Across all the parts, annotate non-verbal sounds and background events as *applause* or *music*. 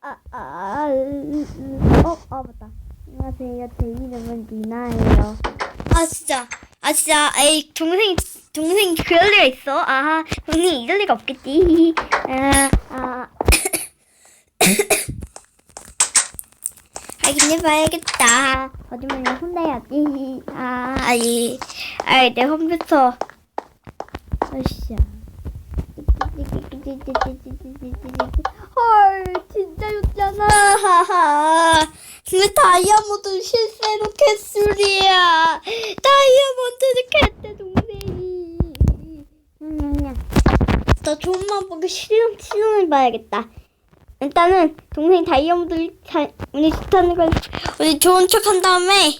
아, 아, 으, 으. 어, 아, 맞다. 안녕하세요. 제 이름은 리나예요. 아, 진짜. 아, 진짜. 에이, 동생이, 동생이 그럴 리가 있어. 아하, 동생이 이럴 리가 없겠지. 아, 아. *coughs* 하긴 해봐야겠다. 거짓말로 혼내야지. 아, 아이. 아이, 내 컴퓨터. 으쌰. 헐, 진짜 좋잖아. 하하. 그 다이아몬드 실세로 캔슬이야. 다이아몬드를 캔때 동생이. 나맘 보기 실험 실험해봐야겠다. 일단은 동생이 다이아몬드를 잘 우리 좋다는 걸 우리 좋은 척 한 다음에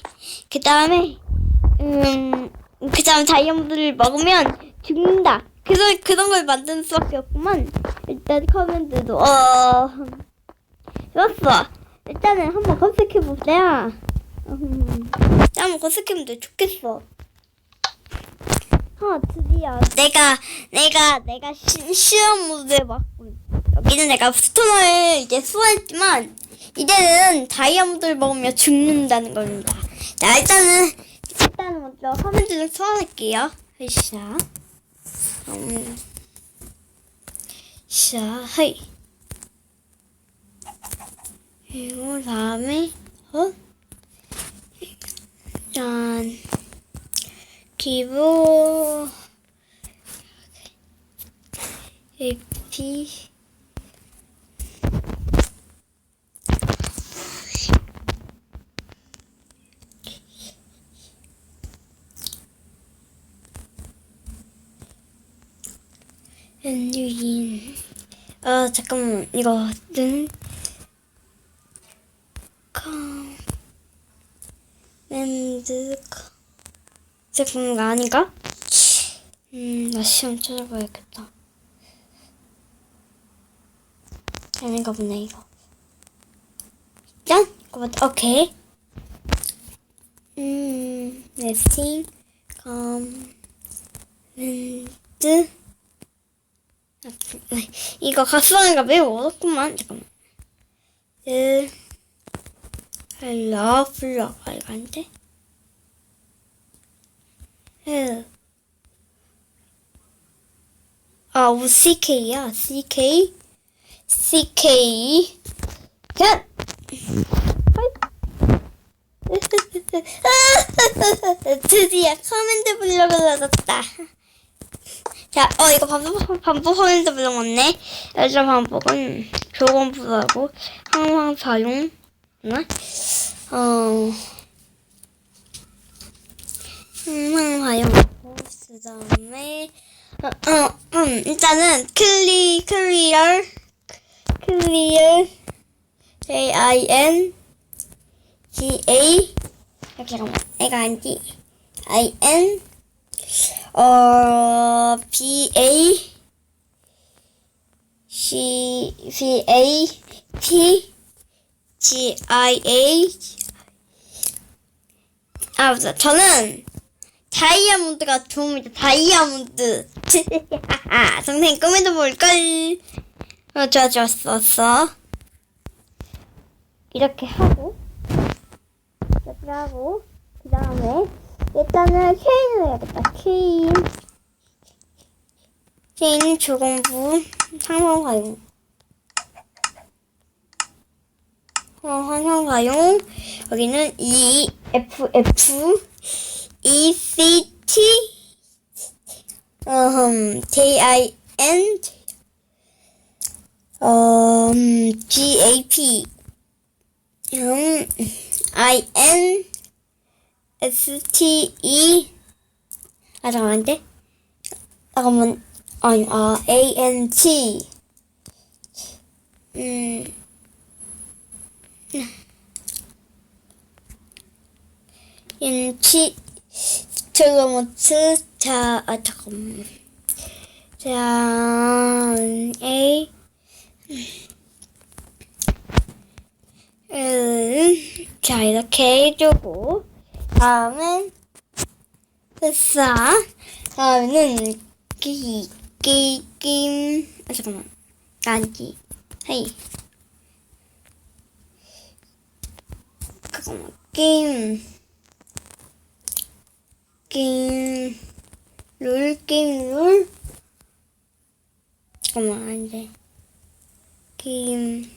그 다음에 음그 다음 다이아몬드를 먹으면 죽는다. 그런 그런 걸 만드는 수밖에 없구만. 일단 커맨드도 어 좋았어. 일단은 한번 검색해 보자. 음, 한번 검색해보면 좋겠어. 아 드디어 내가 내가 내가 시, 시험 모드에 맞고 여기는 내가 스톤을 이제 수호했지만 이제는 다이아몬드를 먹으면 죽는다는 겁니다. 자 일단은 일단은 먼저 화면들을 소환할게요. 으쌰. 음. 자, 하이. 그리고 다음에 어? 짠. 기부 에 피 엔유인 아 잠깐만 이거는 커맨드 제품가 아닌가? 음, 나 시험 찾아봐야겠다. 아닌가 보네, 이거. 짠! 이거 맞다. 오케이. 음, 랩팅, 커맨드. 아, 이거 가수하기가 매우 어렵구만. 잠깐만. 그, 헬로 블럭. 아, 이거 안. 아, 오, CK야. CK. CK. 짠! 드디어 커맨드 블럭을 얻었다. 자, 어, 이거 반복, 반복 커맨드 블럭 맞네. 예전 반복은 교건부하고 항상 사용, 나? 어, 항상 사용하고, 그 다음에, 어, 어, 음, 일단은 클리, 클리어, 클리어, K-I-N, G-A, 아, 잠깐만, 애가 아니지, I-N, 어, B-A, C, V-A, T, G-I-A, 아, 맞아. 저는 다이아몬드가 좋습니다. 다이아몬드. *laughs* 동생 꿈에도 볼걸. 어, 좋아, 좋았어. 이렇게 하고, 이렇게 하고, 그 다음에, 일단은 케인을 해야겠다. 케인. 케인 조공부 상황 가용. 어, 환상가용. 여기는 E, F, F, E, C, T, um, K, I, N, um, G, A, P, um, I, N, S, T, E, 아, 잠깐만, 안 돼? 잠깐만, 아니, 아, A, N, T, 음, 인치, 트로모트, 자, 아, 잠깐만. 자, A, 음, 자, 이렇게 해주고, 다음은 됐어. 다음은 기, 기, 게임. 아, 잠깐만. 난지. 헤이. 잠깐만. 게임. 게임. 롤, 게임, 롤. 잠깐만, 안 돼. 게임.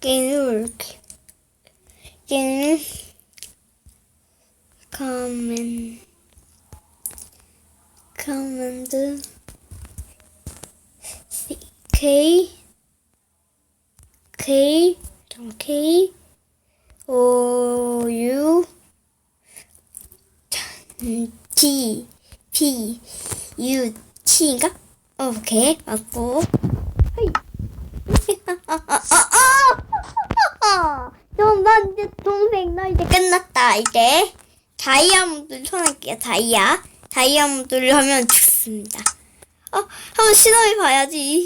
게임, 롤. 게임. 게임. command command k k k o u t p u t인가? 오케이 맞고 좀 봐, 동생, 나 이제 끝났다, 이제. 다이아몬드를 쳐낼게요. 다이아. 다이아몬드를 하면 좋습니다. 어, 한번 시도해 봐야지.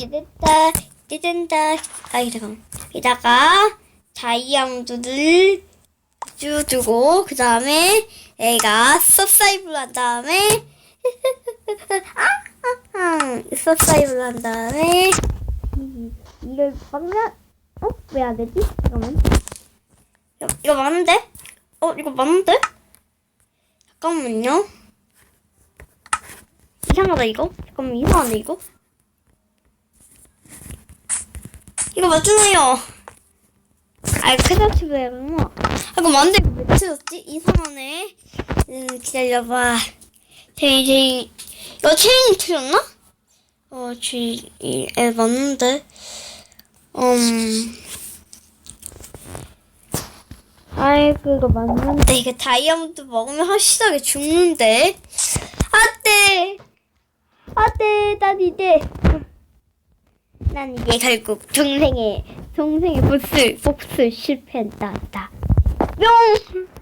이랬다, 이랬다. 아, 이래가. 이다가 다이아몬드를 쭉 주고, 그 다음에 애가 서사이블 한 다음에, *laughs* 아, 아, 아. 서사이블 한 다음에, 이걸 막나, 어? 왜 안 되지? 잠깐만. 이거 맞는데? 어, 이거 맞는데? 잠깐만요. 이상하다, 이거? 잠깐만, 이상하네, 이거? 이거 맞잖아요. 아이, 크다치브야, 뭐. 아, 이거 맞는데, 이거 왜 틀렸지? 이상하네. 음, 기다려봐. 제이, 제이. 이거 체인 틀렸나? 어, 제, 이, 에, 맞는데. 음. 아이 그거 맞는데. 이거 다이아몬드 먹으면 확실하게 죽는데? 아떼 아떼 난 이제 난 이제 결국 동생의 동생의 복수 복수 실패했다. 뿅!